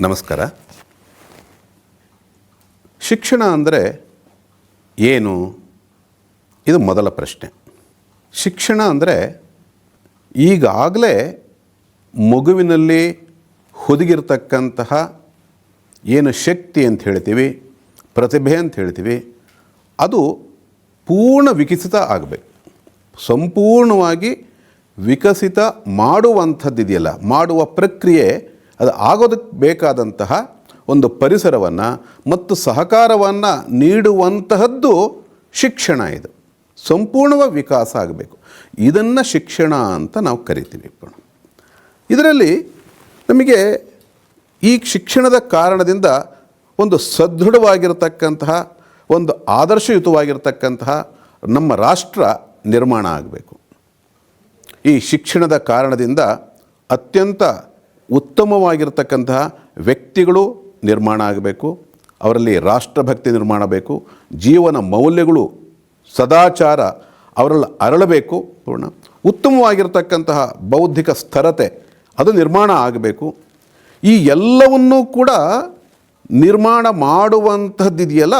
ನಮಸ್ಕಾರ. ಶಿಕ್ಷಣ ಅಂದರೆ ಏನು? ಇದು ಮೊದಲ ಪ್ರಶ್ನೆ. ಶಿಕ್ಷಣ ಅಂದರೆ ಈಗಾಗಲೇ ಮಗುವಿನಲ್ಲಿ ಹುದುಗಿರ್ತಕ್ಕಂತಹ ಏನು ಶಕ್ತಿ ಅಂತ ಹೇಳ್ತೀವಿ, ಪ್ರತಿಭೆ ಅಂತ ಹೇಳ್ತೀವಿ, ಅದು ಪೂರ್ಣ ವಿಕಸಿತ ಆಗಬೇಕು. ಸಂಪೂರ್ಣವಾಗಿ ವಿಕಸಿತ ಮಾಡುವಂಥದ್ದಿದೆಯಲ್ಲ, ಮಾಡುವ ಪ್ರಕ್ರಿಯೆ ಅದು ಆಗೋದಕ್ಕೆ ಬೇಕಾದಂತಹ ಒಂದು ಪರಿಸರವನ್ನು ಮತ್ತು ಸಹಕಾರವನ್ನು ನೀಡುವಂತಹದ್ದು ಶಿಕ್ಷಣ ಇದು. ಸಂಪೂರ್ಣವಾಗಿ ವಿಕಾಸ ಆಗಬೇಕು. ಇದನ್ನು ಶಿಕ್ಷಣ ಅಂತ ನಾವು ಕರಿತೀವಿ ಇದರಲ್ಲಿ ನಮಗೆ ಈ ಶಿಕ್ಷಣದ ಕಾರಣದಿಂದ ಒಂದು ಸದೃಢವಾಗಿರತಕ್ಕಂತಹ, ಒಂದು ಆದರ್ಶಯುತವಾಗಿರ್ತಕ್ಕಂತಹ ನಮ್ಮ ರಾಷ್ಟ್ರ ನಿರ್ಮಾಣ ಆಗಬೇಕು. ಈ ಶಿಕ್ಷಣದ ಕಾರಣದಿಂದ ಅತ್ಯಂತ ಉತ್ತಮವಾಗಿರ್ತಕ್ಕಂತಹ ವ್ಯಕ್ತಿಗಳು ನಿರ್ಮಾಣ ಆಗಬೇಕು, ಅವರಲ್ಲಿ ರಾಷ್ಟ್ರಭಕ್ತಿ ನಿರ್ಮಾಣ ಬೇಕು, ಜೀವನ ಮೌಲ್ಯಗಳು ಸದಾಚಾರ ಅವರಲ್ಲಿ ಅರಳಬೇಕು, ಪೂರ್ಣ. ಉತ್ತಮವಾಗಿರ್ತಕ್ಕಂತಹ ಬೌದ್ಧಿಕ ಸ್ಥಿರತೆ, ಅದು ನಿರ್ಮಾಣ ಆಗಬೇಕು. ಈ ಎಲ್ಲವನ್ನೂ ಕೂಡ ನಿರ್ಮಾಣ ಮಾಡುವಂಥದ್ದಿದೆಯಲ್ಲ,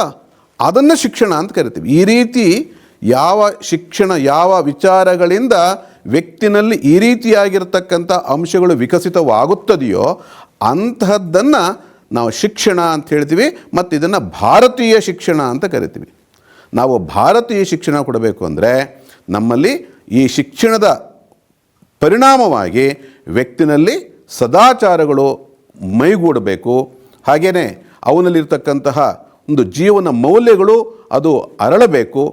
ಅದನ್ನು ಶಿಕ್ಷಣ ಅಂತ ಕರಿತೀವಿ. ಈ ರೀತಿ ಯಾವ ಶಿಕ್ಷಣ, ಯಾವ ವಿಚಾರಗಳಿಂದ ವ್ಯಕ್ತಿನಲ್ಲಿ ಈ ರೀತಿಯಾಗಿರ್ತಕ್ಕಂಥ ಅಂಶಗಳು ವಿಕಸಿತವಾಗುತ್ತದೆಯೋ ಅಂತಹದ್ದನ್ನು ನಾವು ಶಿಕ್ಷಣ ಅಂತ ಹೇಳ್ತೀವಿ, ಮತ್ತು ಇದನ್ನು ಭಾರತೀಯ ಶಿಕ್ಷಣ ಅಂತ ಕರಿತೀವಿ. ನಾವು ಭಾರತೀಯ ಶಿಕ್ಷಣ ಕೊಡಬೇಕು ಅಂದರೆ ನಮ್ಮಲ್ಲಿ ಈ ಶಿಕ್ಷಣದ ಪರಿಣಾಮವಾಗಿ ವ್ಯಕ್ತಿನಲ್ಲಿ ಸದಾಚಾರಗಳು ಮೈಗೂಡಬೇಕು. ಹಾಗೆಯೇ ಅವನಲ್ಲಿರ್ತಕ್ಕಂತಹ ಒಂದು ಜೀವನ ಮೌಲ್ಯಗಳು ಅದು ಅರಳಬೇಕು.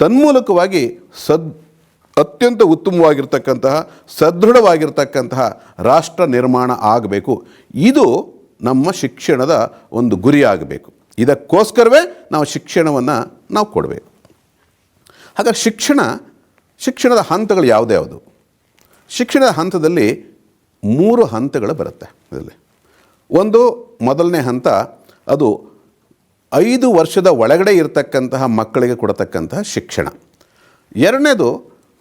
ತನ್ಮೂಲಕವಾಗಿ ಸದ್ ಅತ್ಯಂತ ಉತ್ತಮವಾಗಿರ್ತಕ್ಕಂತಹ, ಸದೃಢವಾಗಿರ್ತಕ್ಕಂತಹ ರಾಷ್ಟ್ರ ನಿರ್ಮಾಣ ಆಗಬೇಕು. ಇದು ನಮ್ಮ ಶಿಕ್ಷಣದ ಒಂದು ಗುರಿಯಾಗಬೇಕು. ಇದಕ್ಕೋಸ್ಕರವೇ ನಾವು ಶಿಕ್ಷಣವನ್ನು ನಾವು ಕೊಡಬೇಕು. ಹಾಗಾಗಿ ಶಿಕ್ಷಣ, ಶಿಕ್ಷಣದ ಹಂತಗಳು ಯಾವುದ್ಯಾವುದು ಶಿಕ್ಷಣದ ಹಂತದಲ್ಲಿ ಮೂರು ಹಂತಗಳು ಬರುತ್ತೆ ಇದರಲ್ಲಿ. ಒಂದು, ಮೊದಲನೇ ಹಂತ, ಅದು ಐದು ವರ್ಷದ ಒಳಗಡೆ ಇರತಕ್ಕಂತಹ ಮಕ್ಕಳಿಗೆ ಕೊಡತಕ್ಕಂತಹ ಶಿಕ್ಷಣ. ಎರಡನೇದು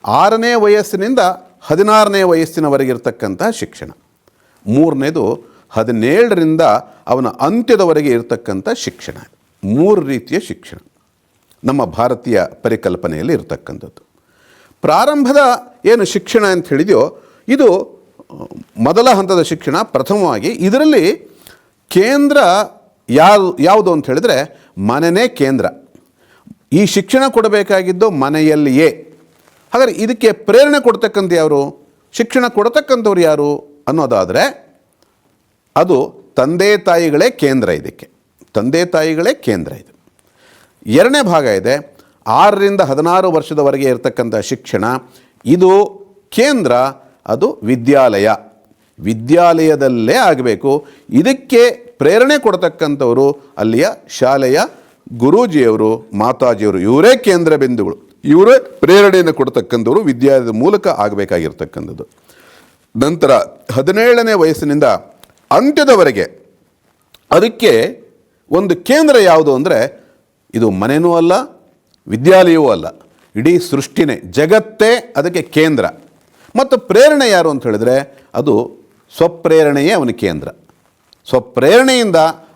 ಆರನೇ ವಯಸ್ಸಿನಿಂದ ಹದಿನಾರನೇ ವಯಸ್ಸಿನವರೆಗೆ ಇರತಕ್ಕಂತಹ ಶಿಕ್ಷಣ. ಮೂರನೇದು ಹದಿನೇಳರಿಂದ ಅವನ ಅಂತ್ಯದವರೆಗೆ ಇರತಕ್ಕಂಥ ಶಿಕ್ಷಣ. ಮೂರು ರೀತಿಯ ಶಿಕ್ಷಣ. ನಮ್ಮ ಭಾರತೀಯ ಪರಿಕಲ್ಪನೆಯಲ್ಲಿ ಇರತಕ್ಕಂಥದ್ದು. ಪ್ರಾರಂಭದ ಏನು ಶಿಕ್ಷಣ ಅಂತ ಹೇಳಿದೆಯೋ, ಇದು ಮೊದಲ ಹಂತದ ಶಿಕ್ಷಣ, ಪ್ರಥಮವಾಗಿ ಇದರಲ್ಲಿ ಕೇಂದ್ರ ಯಾವುದು ಯಾವುದು ಅಂತ ಹೇಳಿದರೆ ಮನೆಯೇ ಕೇಂದ್ರ. ಈ ಶಿಕ್ಷಣ ಕೊಡಬೇಕಾಗಿದ್ದು ಮನೆಯಲ್ಲಿಯೇ. ಹಾಗಾದ್ರೆ ಇದಕ್ಕೆ ಪ್ರೇರಣೆ ಕೊಡ್ತಕ್ಕಂಥ ಯಾರು? ಶಿಕ್ಷಣ ಕೊಡ್ತಕ್ಕಂಥವ್ರು ಯಾರು ಅನ್ನೋದಾದರೆ ಅದು ತಂದೆ ತಾಯಿಗಳೇ ಕೇಂದ್ರ ಇದಕ್ಕೆ. ತಂದೆ ತಾಯಿಗಳೇ ಕೇಂದ್ರ ಇದು. ಎರಡನೇ ಭಾಗ ಇದೆ, ಆರರಿಂದ ಹದಿನಾರು ವರ್ಷದವರೆಗೆ ಇರತಕ್ಕಂಥ ಶಿಕ್ಷಣ, ಇದು ಕೇಂದ್ರ, ಅದು ವಿದ್ಯಾಲಯ. ವಿದ್ಯಾಲಯದಲ್ಲೇ ಆಗಬೇಕು. ಇದಕ್ಕೆ ಪ್ರೇರಣೆ ಕೊಡ್ತಕ್ಕಂಥವರು ಅಲ್ಲಿಯ ಶಾಲೆಯ ಗುರೂಜಿಯವರು, ಮಾತಾಜಿಯವರು, ಇವರೇ ಕೇಂದ್ರ ಬಿಂದುಗಳು. ಇವರೇ ಪ್ರೇರಣೆಯನ್ನು ಕೊಡ್ತಕ್ಕಂಥವ್ರು ವಿದ್ಯಾಲಯದ ಮೂಲಕ ಆಗಬೇಕಾಗಿರ್ತಕ್ಕಂಥದ್ದು. ನಂತರ ಹದಿನೇಳನೇ ವಯಸ್ಸಿನಿಂದ ಅಂತ್ಯದವರೆಗೆ ಅದಕ್ಕೆ ಒಂದು ಕೇಂದ್ರ ಯಾವುದು ಅಂದರೆ ಇದು ಮನೆಯೂ ಅಲ್ಲ, ವಿದ್ಯಾಲಯವೂ ಅಲ್ಲ. ಇಡೀ ಸೃಷ್ಟಿನೇ, ಜಗತ್ತೇ ಅದಕ್ಕೆ ಕೇಂದ್ರ. ಮತ್ತು ಪ್ರೇರಣೆ ಯಾರು ಅಂತ ಹೇಳಿದ್ರೆ ಅದು ಸ್ವಪ್ರೇರಣೆಯೇ ಅವನ ಕೇಂದ್ರ. ಸ್ವಪ್ರೇರಣೆಯಿಂದ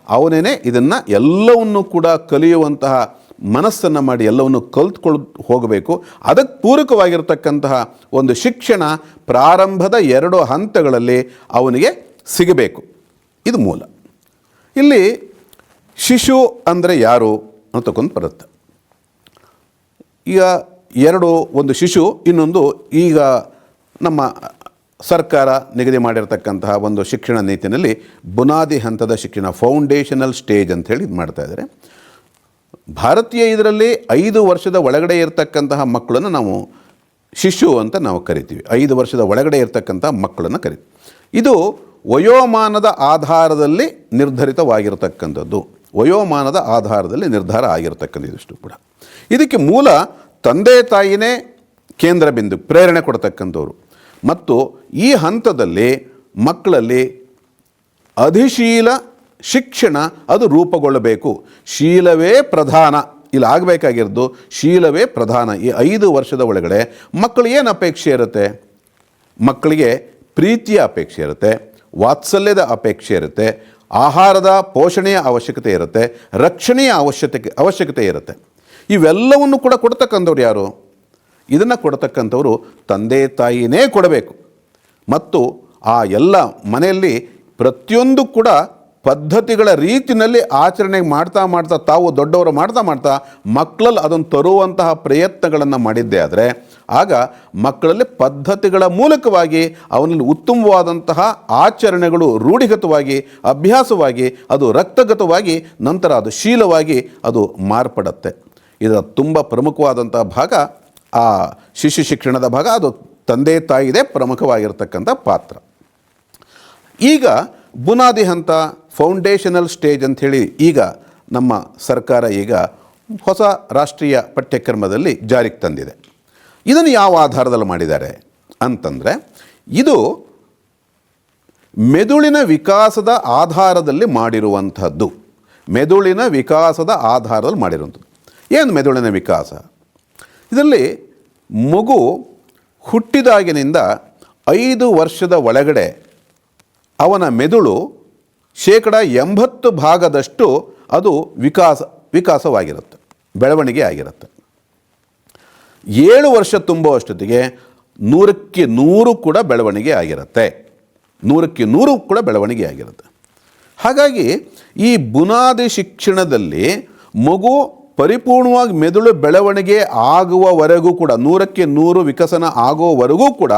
ಅವನೇನೆ ಇದನ್ನು ಎಲ್ಲವನ್ನು ಕೂಡ ಕಲಿಯುವಂತಹ ಮನಸ್ಸನ್ನು ಮಾಡಿ ಎಲ್ಲವನ್ನು ಕಲ್ತ್ಕೊಳ್ ಹೋಗಬೇಕು. ಅದಕ್ಕೆ ಪೂರಕವಾಗಿರ್ತಕ್ಕಂತಹ ಒಂದು ಶಿಕ್ಷಣ ಪ್ರಾರಂಭದ ಎರಡು ಹಂತಗಳಲ್ಲಿ ಅವನಿಗೆ ಸಿಗಬೇಕು. ಇದು ಮೂಲ. ಇಲ್ಲಿ ಶಿಶು ಅಂದರೆ ಯಾರು ಅಂತಕ್ಕೊಂದು ಬರುತ್ತೆ ಈಗ ಎರಡು ಒಂದು ಶಿಶು, ಇನ್ನೊಂದು ಈಗ ನಮ್ಮ ಸರ್ಕಾರ ನಿಗದಿ ಮಾಡಿರ್ತಕ್ಕಂತಹ ಒಂದು ಶಿಕ್ಷಣ ನೀತಿನಲ್ಲಿ ಬುನಾದಿ ಹಂತದ ಶಿಕ್ಷಣ ಫೌಂಡೇಶನಲ್ ಸ್ಟೇಜ್ ಅಂತ ಹೇಳಿ ಇದು ಮಾಡ್ತಾ ಇದ್ದಾರೆ ಭಾರತೀಯ ಇದರಲ್ಲಿ ಐದು ವರ್ಷದ ಒಳಗಡೆ ಇರತಕ್ಕಂತಹ ಮಕ್ಕಳನ್ನು ನಾವು ಶಿಶು ಅಂತ ನಾವು ಕರಿತೀವಿ. ಐದು ವರ್ಷದ ಒಳಗಡೆ ಇರತಕ್ಕಂತಹ ಮಕ್ಕಳನ್ನು ಕರಿತೀವಿ. ಇದು ವಯೋಮಾನದ ಆಧಾರದಲ್ಲಿ ನಿರ್ಧರಿತವಾಗಿರತಕ್ಕಂಥದ್ದು. ವಯೋಮಾನದ ಆಧಾರದಲ್ಲಿ ನಿರ್ಧಾರ ಆಗಿರತಕ್ಕಂಥ ಇದಿಷ್ಟು ಕೂಡ. ಇದಕ್ಕೆ ಮೂಲ ತಂದೆ ತಾಯಿನೇ ಕೇಂದ್ರ ಬಿಂದು ಪ್ರೇರಣೆ ಕೊಡ್ತಕ್ಕಂಥವ್ರು. ಮತ್ತು ಈ ಹಂತದಲ್ಲಿ ಮಕ್ಕಳಲ್ಲಿ ಅಧಿಶೀಲ ಶಿಕ್ಷಣ ಅದು ರೂಪುಗೊಳ್ಳಬೇಕು. ಶೀಲವೇ ಪ್ರಧಾನ. ಇಲ್ಲಿ ಆಗಬೇಕಾಗಿರೋದು ಶೀಲವೇ ಪ್ರಧಾನ. ಈ ಐದು ವರ್ಷದ ಒಳಗಡೆ ಮಕ್ಕಳು ಏನು ಅಪೇಕ್ಷೆ ಇರುತ್ತೆ? ಮಕ್ಕಳಿಗೆ ಪ್ರೀತಿಯ ಅಪೇಕ್ಷೆ ಇರುತ್ತೆ, ವಾತ್ಸಲ್ಯದ ಅಪೇಕ್ಷೆ ಇರುತ್ತೆ, ಆಹಾರದ ಪೋಷಣೆಯ ಅವಶ್ಯಕತೆ ಇರುತ್ತೆ, ರಕ್ಷಣೆಯ ಅವಶ್ಯಕತೆ ಅವಶ್ಯಕತೆ ಇರುತ್ತೆ. ಇವೆಲ್ಲವನ್ನು ಕೂಡ ಕೊಡ್ತಕ್ಕಂಥವ್ರು ಯಾರು? ಇದನ್ನು ಕೊಡ್ತಕ್ಕಂಥವರು ತಂದೆ ತಾಯಿನೇ ಕೊಡಬೇಕು. ಮತ್ತು ಆ ಎಲ್ಲ ಮನೆಯಲ್ಲಿ ಪ್ರತಿಯೊಂದು ಕೂಡ ಪದ್ಧತಿಗಳ ರೀತಿಯಲ್ಲಿ ಆಚರಣೆ ಮಾಡ್ತಾ ಮಾಡ್ತಾ ತಾವು ದೊಡ್ಡವರು ಮಾಡ್ತಾ ಮಾಡ್ತಾ ಮಕ್ಕಳಲ್ಲಿ ಅದನ್ನು ತರುವಂತಹ ಪ್ರಯತ್ನಗಳನ್ನು ಮಾಡಿದ್ದೇ ಆದರೆ ಆಗ ಮಕ್ಕಳಲ್ಲಿ ಪದ್ಧತಿಗಳ ಮೂಲಕವಾಗಿ ಅವನಲ್ಲಿ ಉತ್ತಮವಾದಂತಹ ಆಚರಣೆಗಳು ರೂಢಿಗತವಾಗಿ, ಅಭ್ಯಾಸವಾಗಿ, ಅದು ರಕ್ತಗತವಾಗಿ, ನಂತರ ಅದು ಶೀಲವಾಗಿ ಅದು ಮಾರ್ಪಡುತ್ತೆ. ಇದರ ತುಂಬ ಪ್ರಮುಖವಾದಂಥ ಭಾಗ ಆ ಶಿಶು ಶಿಕ್ಷಣದ ಭಾಗ, ಅದು ತಂದೆ ತಾಯಿದೇ ಪ್ರಮುಖವಾಗಿರ್ತಕ್ಕಂಥ ಪಾತ್ರ. ಈಗ ಬುನಾದಿ ಹಂತ ಫೌಂಡೇಶನಲ್ ಸ್ಟೇಜ್ ಅಂಥೇಳಿ ಈಗ ನಮ್ಮ ಸರ್ಕಾರ ಈಗ ಹೊಸ ರಾಷ್ಟ್ರೀಯ ಪಠ್ಯಕ್ರಮದಲ್ಲಿ ಜಾರಿಗೆ ತಂದಿದೆ. ಇದನ್ನು ಯಾವ ಆಧಾರದಲ್ಲಿ ಮಾಡಿದ್ದಾರೆ ಅಂತಂದರೆ ಇದು ಮೆದುಳಿನ ವಿಕಾಸದ ಆಧಾರದಲ್ಲಿ ಮಾಡಿರುವಂಥದ್ದು. ಮೆದುಳಿನ ವಿಕಾಸದ ಆಧಾರದಲ್ಲಿ ಮಾಡಿರುವಂಥದ್ದು. ಏನು ಮೆದುಳಿನ ವಿಕಾಸ? ಇದರಲ್ಲಿ ಮಗು ಹುಟ್ಟಿದಾಗಿನಿಂದ ಐದು ವರ್ಷದ ಒಳಗಡೆ ಅವನ ಮೆದುಳು ಶೇಕಡ ಎಂಬತ್ತು ಭಾಗದಷ್ಟು ಅದು ವಿಕಾಸ, ವಿಕಾಸವಾಗಿರುತ್ತೆ, ಬೆಳವಣಿಗೆ ಆಗಿರುತ್ತೆ. ಏಳು ವರ್ಷ ತುಂಬುವಷ್ಟೊತ್ತಿಗೆ ನೂರಕ್ಕೆ ನೂರು ಕೂಡ ಬೆಳವಣಿಗೆ ಆಗಿರುತ್ತೆ. ನೂರಕ್ಕೆ ನೂರು ಕೂಡ ಬೆಳವಣಿಗೆ ಆಗಿರುತ್ತೆ. ಹಾಗಾಗಿ ಈ ಬುನಾದಿ ಶಿಕ್ಷಣದಲ್ಲಿ ಮಗು ಪರಿಪೂರ್ಣವಾಗಿ ಮೆದುಳು ಬೆಳವಣಿಗೆ ಆಗುವವರೆಗೂ ಕೂಡ, ನೂರಕ್ಕೆ ನೂರು ವಿಕಸನ ಆಗುವವರೆಗೂ ಕೂಡ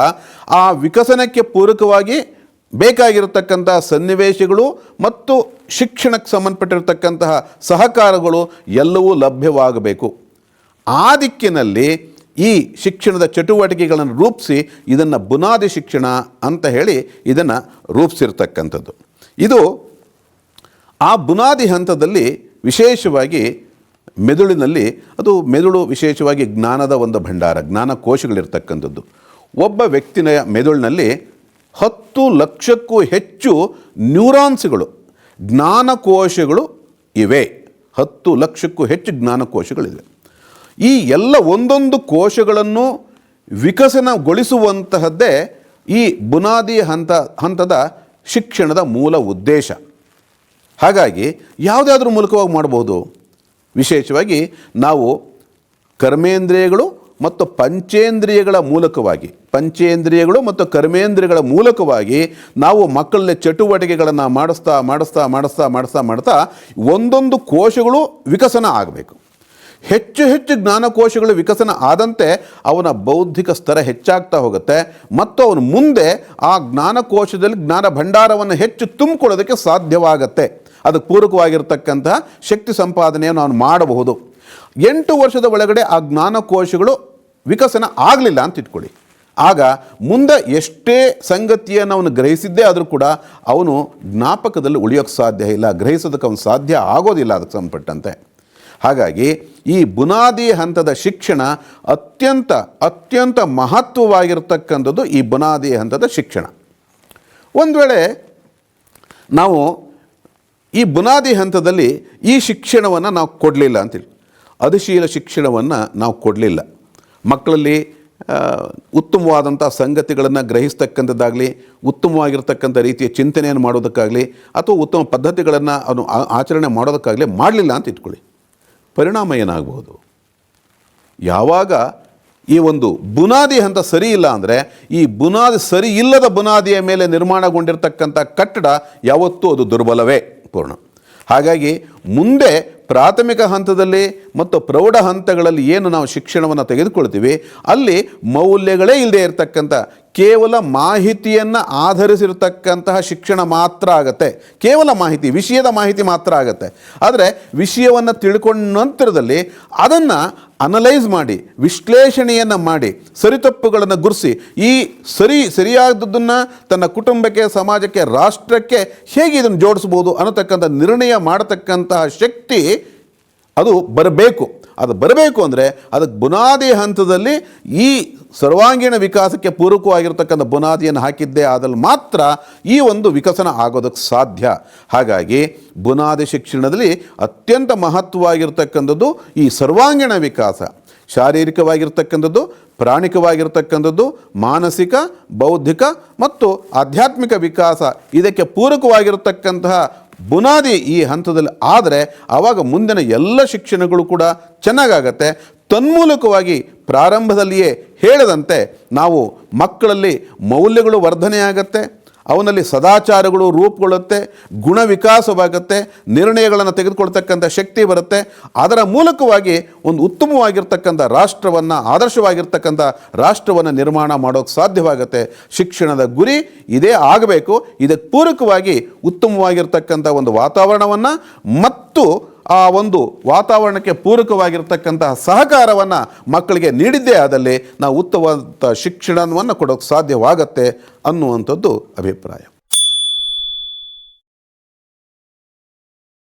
ಆ ವಿಕಸನಕ್ಕೆ ಪೂರಕವಾಗಿ ಬೇಕಾಗಿರತಕ್ಕಂಥ ಸನ್ನಿವೇಶಗಳು ಮತ್ತು ಶಿಕ್ಷಣಕ್ಕೆ ಸಂಬಂಧಪಟ್ಟಿರತಕ್ಕಂತಹ ಸಹಕಾರಗಳು ಎಲ್ಲವೂ ಲಭ್ಯವಾಗಬೇಕು. ಆ ದಿಕ್ಕಿನಲ್ಲಿ ಈ ಶಿಕ್ಷಣದ ಚಟುವಟಿಕೆಗಳನ್ನು ರೂಪಿಸಿ ಇದನ್ನು ಬುನಾದಿ ಶಿಕ್ಷಣ ಅಂತ ಹೇಳಿ ಇದನ್ನು ರೂಪಿಸಿರ್ತಕ್ಕಂಥದ್ದು. ಇದು ಆ ಬುನಾದಿ ಹಂತದಲ್ಲಿ ವಿಶೇಷವಾಗಿ ಮೆದುಳಿನಲ್ಲಿ, ಅದು ಮೆದುಳು ವಿಶೇಷವಾಗಿ ಜ್ಞಾನದ ಒಂದು ಭಂಡಾರ, ಜ್ಞಾನ ಕೋಶಗಳಿರ್ತಕ್ಕಂಥದ್ದು. ಒಬ್ಬ ವ್ಯಕ್ತಿನ ಮೆದುಳಿನಲ್ಲಿ ಹತ್ತು ಲಕ್ಷಕ್ಕೂ ಹೆಚ್ಚು ನ್ಯೂರಾನ್ಸ್ಗಳು, ಜ್ಞಾನಕೋಶಗಳು ಇವೆ. ಹತ್ತು ಲಕ್ಷಕ್ಕೂ ಹೆಚ್ಚು ಜ್ಞಾನಕೋಶಗಳಿವೆ. ಈ ಎಲ್ಲ ಒಂದೊಂದು ಕೋಶಗಳನ್ನು ವಿಕಸನಗೊಳಿಸುವಂತಹದ್ದೇ ಈ ಬುನಾದಿ ಹಂತ, ಹಂತದ ಶಿಕ್ಷಣದ ಮೂಲ ಉದ್ದೇಶ. ಹಾಗಾಗಿ ಯಾವುದಾದ್ರೂ ಮೂಲಕವಾಗಿ ಮಾಡಬಹುದು ವಿಶೇಷವಾಗಿ ನಾವು ಕರ್ಮೇಂದ್ರಿಯಗಳು ಮತ್ತು ಪಂಚೇಂದ್ರಿಯಗಳ ಮೂಲಕವಾಗಿ, ಪಂಚೇಂದ್ರಿಯಗಳು ಮತ್ತು ಕರ್ಮೇಂದ್ರಿಯಗಳ ಮೂಲಕವಾಗಿ ನಾವು ಮಕ್ಕಳ ಚಟುವಟಿಕೆಗಳನ್ನು ಮಾಡಿಸ್ತಾ ಮಾಡಿಸ್ತಾ ಮಾಡಿಸ್ತಾ ಮಾಡಿಸ್ತಾ, ಮಾಡ್ತಾ ಒಂದೊಂದು ಕೋಶಗಳು ವಿಕಸನ ಆಗಬೇಕು. ಹೆಚ್ಚು ಹೆಚ್ಚು ಜ್ಞಾನಕೋಶಗಳು ವಿಕಸನ ಆದಂತೆ ಅವನ ಬೌದ್ಧಿಕ ಸ್ತರ ಹೆಚ್ಚಾಗ್ತಾ ಹೋಗುತ್ತೆ. ಮತ್ತು ಅವನು ಮುಂದೆ ಆ ಜ್ಞಾನಕೋಶದಲ್ಲಿ ಜ್ಞಾನ ಭಂಡಾರವನ್ನು ಹೆಚ್ಚು ತುಂಬಿಕೊಳ್ಳೋದಕ್ಕೆ ಸಾಧ್ಯವಾಗತ್ತೆ. ಅದಕ್ಕೆ ಪೂರಕವಾಗಿರ್ತಕ್ಕಂತಹ ಶಕ್ತಿ ಸಂಪಾದನೆಯನ್ನು ಅವನು ಮಾಡಬಹುದು. ಎಂಟು ವರ್ಷದ ಒಳಗಡೆ ಆ ಜ್ಞಾನಕೋಶಗಳು ವಿಕಸನ ಆಗಲಿಲ್ಲ ಅಂತ ಇಟ್ಕೊಳ್ಳಿ. ಆಗ ಮುಂದೆ ಎಷ್ಟೇ ಸಂಗತಿಯನ್ನು ಅವನು ಗ್ರಹಿಸಿದ್ದೇ ಆದರೂ ಕೂಡ ಅವನು ಜ್ಞಾಪಕದಲ್ಲಿ ಉಳಿಯೋಕ್ಕೆ ಸಾಧ್ಯ ಇಲ್ಲ, ಗ್ರಹಿಸೋದಕ್ಕೆ ಅವನು ಸಾಧ್ಯ ಆಗೋದಿಲ್ಲ ಅದಕ್ಕೆ ಸಂಬಂಧಪಟ್ಟಂತೆ. ಹಾಗಾಗಿ ಈ ಬುನಾದಿ ಹಂತದ ಶಿಕ್ಷಣ ಅತ್ಯಂತ ಅತ್ಯಂತ ಮಹತ್ವವಾಗಿರ್ತಕ್ಕಂಥದ್ದು ಈ ಬುನಾದಿ ಹಂತದ ಶಿಕ್ಷಣ. ಒಂದು ವೇಳೆ ನಾವು ಈ ಬುನಾದಿ ಹಂತದಲ್ಲಿ ಈ ಶಿಕ್ಷಣವನ್ನು ನಾವು ಕೊಡಲಿಲ್ಲ ಅಂತೇಳಿ ಅಧಿಶೀಲ ಶಿಕ್ಷಣವನ್ನು ನಾವು ಕೊಡಲಿಲ್ಲ. ಮಕ್ಕಳಲ್ಲಿ ಉತ್ತಮವಾದಂಥ ಸಂಗತಿಗಳನ್ನು ಗ್ರಹಿಸ್ತಕ್ಕಂಥದ್ದಾಗಲಿ, ಉತ್ತಮವಾಗಿರ್ತಕ್ಕಂಥ ರೀತಿಯ ಚಿಂತನೆಯನ್ನು ಮಾಡೋದಕ್ಕಾಗಲಿ, ಅಥವಾ ಉತ್ತಮ ಪದ್ಧತಿಗಳನ್ನು ಅವನು ಆಚರಣೆ ಮಾಡೋದಕ್ಕಾಗಲಿ ಮಾಡಲಿಲ್ಲ ಅಂತ ಇಟ್ಕೊಳ್ಳಿ. ಪರಿಣಾಮ ಏನಾಗಬಹುದು? ಯಾವಾಗ ಈ ಒಂದು ಬುನಾದಿ ಹಂತ ಸರಿ ಇಲ್ಲ ಅಂದರೆ, ಈ ಬುನಾದಿ ಸರಿ ಇಲ್ಲದ ಬುನಾದಿಯ ಮೇಲೆ ನಿರ್ಮಾಣಗೊಂಡಿರ್ತಕ್ಕಂಥ ಕಟ್ಟಡ ಯಾವತ್ತೂ ಅದು ದುರ್ಬಲವೇ ಪೂರ್ಣ. ಹಾಗಾಗಿ ಮುಂದೆ ಪ್ರಾಥಮಿಕ ಹಂತದಲ್ಲಿ ಮತ್ತು ಪ್ರೌಢ ಹಂತಗಳಲ್ಲಿ ಏನು ನಾವು ಶಿಕ್ಷಣವನ್ನು ತೆಗೆದುಕೊಳ್ತೀವಿ, ಅಲ್ಲಿ ಮೌಲ್ಯಗಳೇ ಇಲ್ಲದೆ ಇರತಕ್ಕಂಥ, ಕೇವಲ ಮಾಹಿತಿಯನ್ನು ಆಧರಿಸಿರ್ತಕ್ಕಂತಹ ಶಿಕ್ಷಣ ಮಾತ್ರ ಆಗತ್ತೆ. ಕೇವಲ ಮಾಹಿತಿ, ವಿಷಯದ ಮಾಹಿತಿ ಮಾತ್ರ ಆಗತ್ತೆ. ಆದರೆ ವಿಷಯವನ್ನು ತಿಳ್ಕೊಂಡ ನಂತರದಲ್ಲಿ ಅದನ್ನು ಅನಲೈಸ್ ಮಾಡಿ, ವಿಶ್ಲೇಷಣೆಯನ್ನು ಮಾಡಿ, ಸರಿತಪ್ಪುಗಳನ್ನು ಗುರುಸಿ, ಈ ಸರಿ, ಸರಿಯಾದದ್ದನ್ನು ತನ್ನ ಕುಟುಂಬಕ್ಕೆ, ಸಮಾಜಕ್ಕೆ, ರಾಷ್ಟ್ರಕ್ಕೆ ಹೇಗೆ ಇದನ್ನು ಜೋಡಿಸ್ಬೋದು ಅನ್ನತಕ್ಕಂಥ ನಿರ್ಣಯ ಶಕ್ತಿ ಅದು ಬರಬೇಕು. ಅದು ಬರಬೇಕು ಅಂದರೆ ಅದಕ್ಕೆ ಬುನಾದಿ ಹಂತದಲ್ಲಿ ಈ ಸರ್ವಾಂಗೀಣ ವಿಕಾಸಕ್ಕೆ ಪೂರಕವಾಗಿರ್ತಕ್ಕಂಥ ಬುನಾದಿಯನ್ನು ಹಾಕಿದ್ದೇ ಆದಲ್ಲಿ ಮಾತ್ರ ಈ ಒಂದು ವಿಕಸನ ಆಗೋದಕ್ಕೆ ಸಾಧ್ಯ. ಹಾಗಾಗಿ ಬುನಾದಿ ಶಿಕ್ಷಣದಲ್ಲಿ ಅತ್ಯಂತ ಮಹತ್ವವಾಗಿರ್ತಕ್ಕಂಥದ್ದು ಈ ಸರ್ವಾಂಗೀಣ ವಿಕಾಸ. ಶಾರೀರಿಕವಾಗಿರ್ತಕ್ಕಂಥದ್ದು, ಪ್ರಾಣಿಕವಾಗಿರ್ತಕ್ಕಂಥದ್ದು, ಮಾನಸಿಕ, ಬೌದ್ಧಿಕ ಮತ್ತು ಆಧ್ಯಾತ್ಮಿಕ ವಿಕಾಸ ಇದಕ್ಕೆ ಪೂರಕವಾಗಿರತಕ್ಕಂತಹ ಬುನಾದಿ ಈ ಹಂತದಲ್ಲಿ ಆದರೆ ಆವಾಗ ಮುಂದಿನ ಎಲ್ಲ ಶಿಕ್ಷಣಗಳು ಕೂಡ ಚೆನ್ನಾಗಾಗತ್ತೆ. ತನ್ಮೂಲಕವಾಗಿ ಪ್ರಾರಂಭದಲ್ಲಿಯೇ ಹೇಳದಂತೆ ನಾವು ಮಕ್ಕಳಲ್ಲಿ ಮೌಲ್ಯಗಳು ವರ್ಧನೆಯಾಗತ್ತೆ. ಅವನಲ್ಲಿ ಸದಾಚಾರಗಳು ರೂಪುಗೊಳ್ಳುತ್ತೆ, ಗುಣ ವಿಕಾಸವಾಗುತ್ತೆ, ನಿರ್ಣಯಗಳನ್ನು ತೆಗೆದುಕೊಳ್ತಕ್ಕಂಥ ಶಕ್ತಿ ಬರುತ್ತೆ. ಅದರ ಮೂಲಕವಾಗಿ ಒಂದು ಉತ್ತಮವಾಗಿರ್ತಕ್ಕಂಥ ರಾಷ್ಟ್ರವನ್ನು, ಆದರ್ಶವಾಗಿರ್ತಕ್ಕಂಥ ರಾಷ್ಟ್ರವನ್ನು ನಿರ್ಮಾಣ ಮಾಡೋಕ್ಕೆ ಸಾಧ್ಯವಾಗುತ್ತೆ. ಶಿಕ್ಷಣದ ಗುರಿ ಇದೇ ಆಗಬೇಕು. ಇದಕ್ಕೆ ಪೂರಕವಾಗಿ ಉತ್ತಮವಾಗಿರ್ತಕ್ಕಂಥ ಒಂದು ವಾತಾವರಣವನ್ನು ಮತ್ತು ಆ ಒಂದು ವಾತಾವರಣಕ್ಕೆ ಪೂರಕವಾಗಿರ್ತಕ್ಕಂತಹ ಸಹಕಾರವನ್ನು ಮಕ್ಕಳಿಗೆ ನೀಡಿದ್ದೇ ಆದಲ್ಲಿ ನಾವು ಉತ್ತಮವಾದಂಥ ಶಿಕ್ಷಣವನ್ನು ಕೊಡೋಕ್ಕೆ ಸಾಧ್ಯವಾಗತ್ತೆ ಅನ್ನುವಂಥದ್ದು ಅಭಿಪ್ರಾಯ.